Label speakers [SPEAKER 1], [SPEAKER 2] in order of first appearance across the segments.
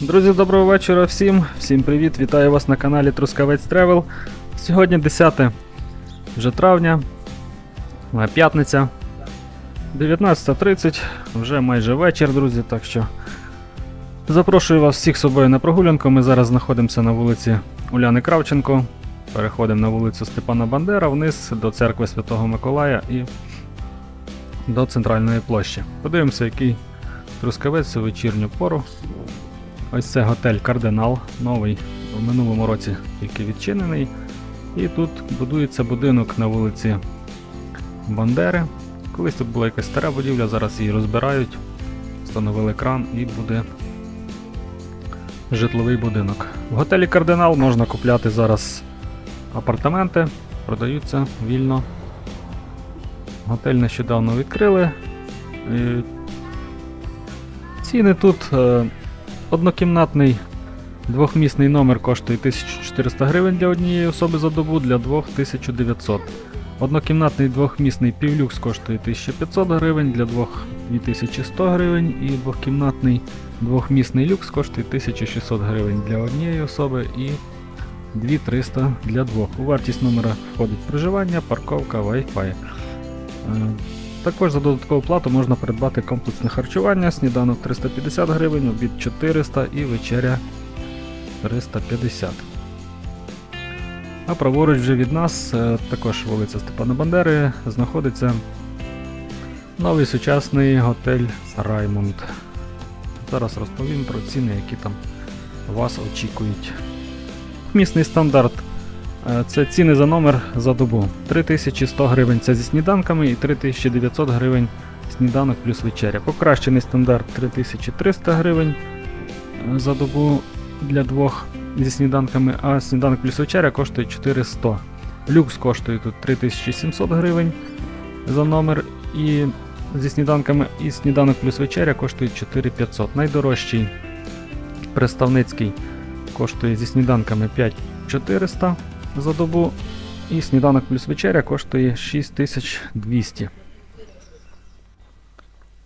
[SPEAKER 1] Друзі, доброго вечора всім. Всім привіт! Вітаю вас на каналі Трускавець Тревел. Сьогодні 10 вже травня, е, п'ятниця. 19.30, вже майже вечір, друзі, так що запрошую вас всіх з собою на прогулянку. Ми зараз знаходимося на вулиці Уляни Кравченко. Переходимо на вулицю Степана Бандера вниз до церкви Святого Миколая і до центральної площі. Подивимося, який трускавець у вечірню пору. Ось це готель Кардинал, новий в минулому році тільки відчинений. І тут будується будинок на вулиці Бандери. Колись тут була якась стара будівля, зараз її розбирають, встановили кран і буде житловий будинок. В готелі Кардинал можна купляти зараз апартаменти, продаються вільно. Готель нещодавно відкрили. Ціни тут е, однокімнатний двохмісний номер коштує 1400 гривень для однієї особи за добу, для двох 1900. Однокімнатний двохмісний півлюкс коштує 1500 гривень, для двох 2100 гривень, і двохкімнатний двохмісний люкс коштує 1600 гривень для однієї особи і 2300 для двох. У вартість номера входить проживання, парковка, Wi-Fi. Також за додаткову плату можна придбати комплексне харчування, сніданок 350 гривень, обід 400 і вечеря 350. А праворуч вже від нас, е, також вулиця Степана Бандери, знаходиться новий сучасний готель Раймонд. Зараз розповім про ціни, які там вас очікують. Місний стандарт Це ціни за номер за добу. 3100 гривень це зі сніданками і 3900 гривень сніданок плюс вечеря. Покращений стандарт 3300 гривень е, за добу для двох зі сніданками, а сніданок плюс вечеря коштує 400. Люкс коштує тут 3700 гривень за номер і зі сніданками, і сніданок плюс вечеря коштує 4500. Найдорожчий представницький коштує зі сніданками 5400 за добу. І сніданок плюс вечеря коштує 6200.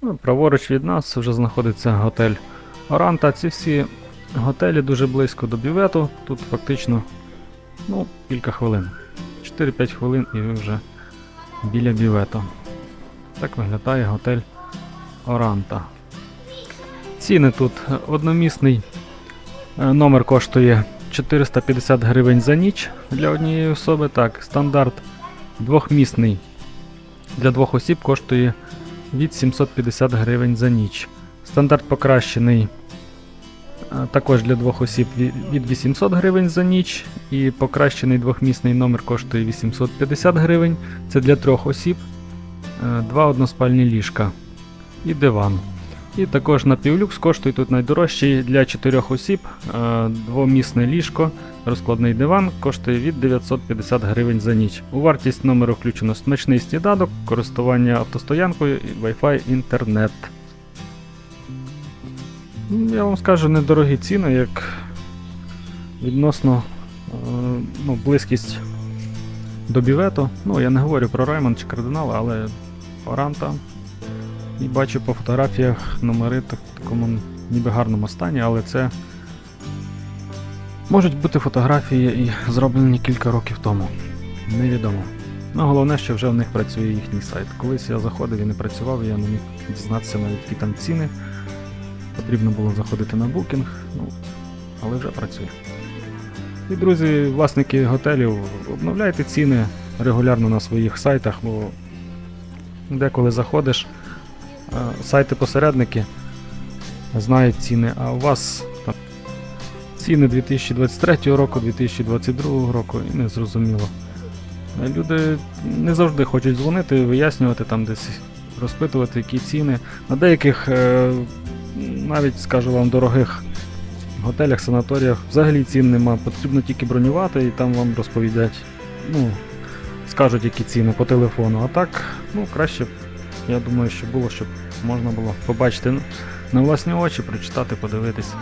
[SPEAKER 1] Ну, праворуч від нас вже знаходиться готель Оранта. Ці всі готелі дуже близько до бювету. Тут фактично ну, кілька хвилин. 4-5 хвилин і ви вже біля бювету. Так виглядає готель Оранта. Ціни тут одномісний е, номер коштує 450 гривень за ніч для однієї особи. Так, стандарт двохмісний для двох осіб коштує від 750 гривень за ніч. Стандарт покращений також для двох осіб від 800 гривень за ніч. І покращений двохмісний номер коштує 850 гривень. Це для трьох осіб, два односпальні ліжка і диван. І також на півлюкс коштує тут найдорожчий для 4 осіб. е, Двомісне ліжко, розкладний диван коштує від 950 гривень за ніч. У вартість номеру включено смачний сніданок, користування автостоянкою, Wi-Fi інтернет. Я вам скажу недорогі ціни, як відносно е, ну, близькість до бівету. Ну, я не говорю про Раймонд чи Кардинал, але Оранта. І бачу по фотографіях номери так, в такому ніби гарному стані, але це можуть бути фотографії зроблені кілька років тому. Невідомо. Ну, головне, що вже в них працює їхній сайт. Колись я заходив і не працював, я не міг дізнатися навіть які там ціни. Потрібно було заходити на букінг, ну, але вже працює. І, друзі, власники готелів, обновляйте ціни регулярно на своїх сайтах, бо деколи заходиш, сайти-посередники знають ціни, а у вас там, ціни 2023 року, 2022 року і не зрозуміло. Е, Люди не завжди хочуть дзвонити, вияснювати там десь, розпитувати, які ціни. На деяких, е, навіть скажу вам, дорогих готелях, санаторіях взагалі цін нема. Потрібно тільки бронювати і там вам розповідять. Ну, скажуть, які ціни по телефону. А так, ну краще, я думаю, що було, щоб можна було побачити ну, на власні очі, прочитати, подивитись.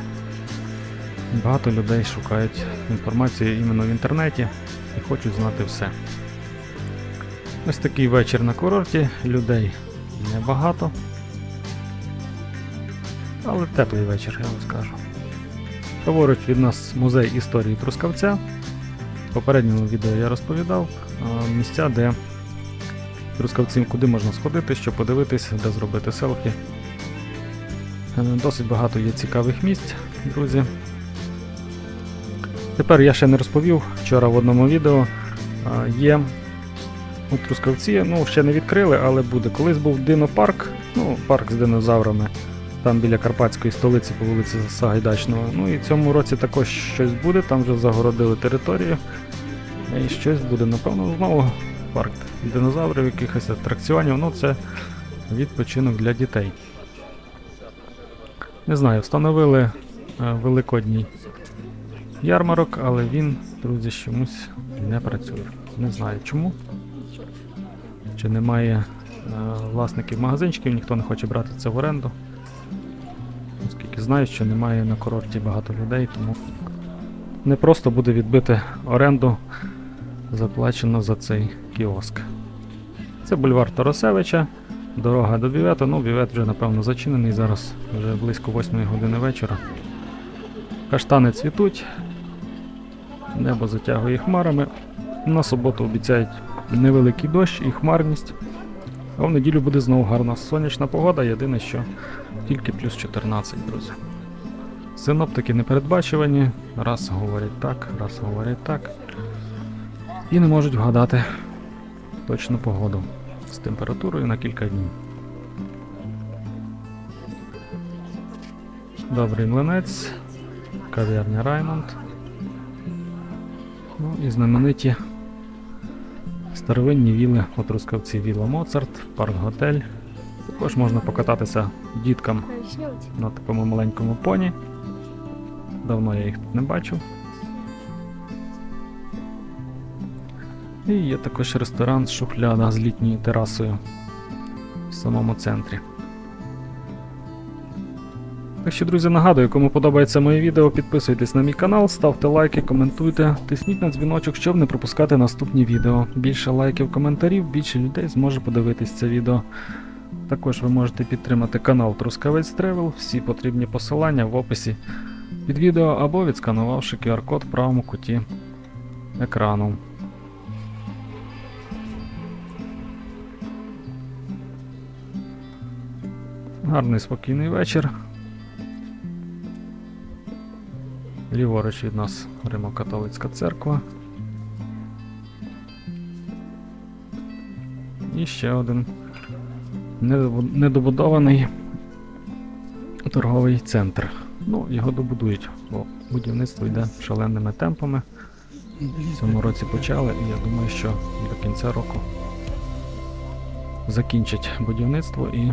[SPEAKER 1] Багато людей шукають інформацію іменно в інтернеті і хочуть знати все. Ось такий вечір на курорті, людей небагато. Але теплий вечір, я вам скажу. Праворуч від нас музей історії Трускавця. В попередньому відео я розповідав місця, де трускавців, куди можна сходити, щоб подивитись, де зробити селфі. Е, Досить багато є цікавих місць, друзі. Тепер я ще не розповів вчора в одному відео. Є у Трускавці, ну ще не відкрили, але буде. Колись був динопарк, ну, парк з динозаврами, там біля Карпатської столиці по вулиці Сагайдачного. Ну і цьому році також щось буде, там вже загородили територію. І щось буде, напевно, знову парк динозаврів, якихось атракціонів. Ну, це відпочинок для дітей. Не знаю, встановили е, великодній ярмарок, але він, друзі, чомусь не працює. Не знаю чому. Чи немає е, власників магазинчиків, ніхто не хоче брати це в оренду. Оскільки знаю, що немає на курорті багато людей, тому не просто буде відбити оренду, заплачено за цей кіоск. Це бульвар Тарасевича, дорога до бювету. Ну, бювет вже напевно зачинений, зараз вже близько 8 години вечора. Каштани цвітуть, небо затягує хмарами. На суботу обіцяють невеликий дощ і хмарність. А в неділю буде знову гарна сонячна погода, єдине, що тільки плюс 14, друзі. Синоптики непередбачувані, раз говорять так, раз говорять так. І не можуть вгадати точну погоду з температурою на кілька днів. Добрий млинець, кав'ярня Раймонд. Ну і знамениті старовинні віли у Трускавці Віла Моцарт, парк готель. Також можна покататися діткам на такому маленькому поні. Давно я їх тут не бачив. І є також ресторан шухляда з літньою терасою в самому центрі. Так що, друзі, нагадую, кому подобається моє відео, підписуйтесь на мій канал, ставте лайки, коментуйте, тисніть на дзвіночок, щоб не пропускати наступні відео. Більше лайків, коментарів, більше людей зможе подивитись це відео. Також ви можете підтримати канал Трускавець Тревел, всі потрібні посилання в описі під відео або відсканувавши QR-код в правому куті екрану. Гарний спокійний вечір. Ліворуч від нас Римо-католицька церква. І ще один недобудований торговий центр. Ну, його добудують, бо будівництво йде шаленими темпами. В цьому році почали, і я думаю, що до кінця року закінчать будівництво і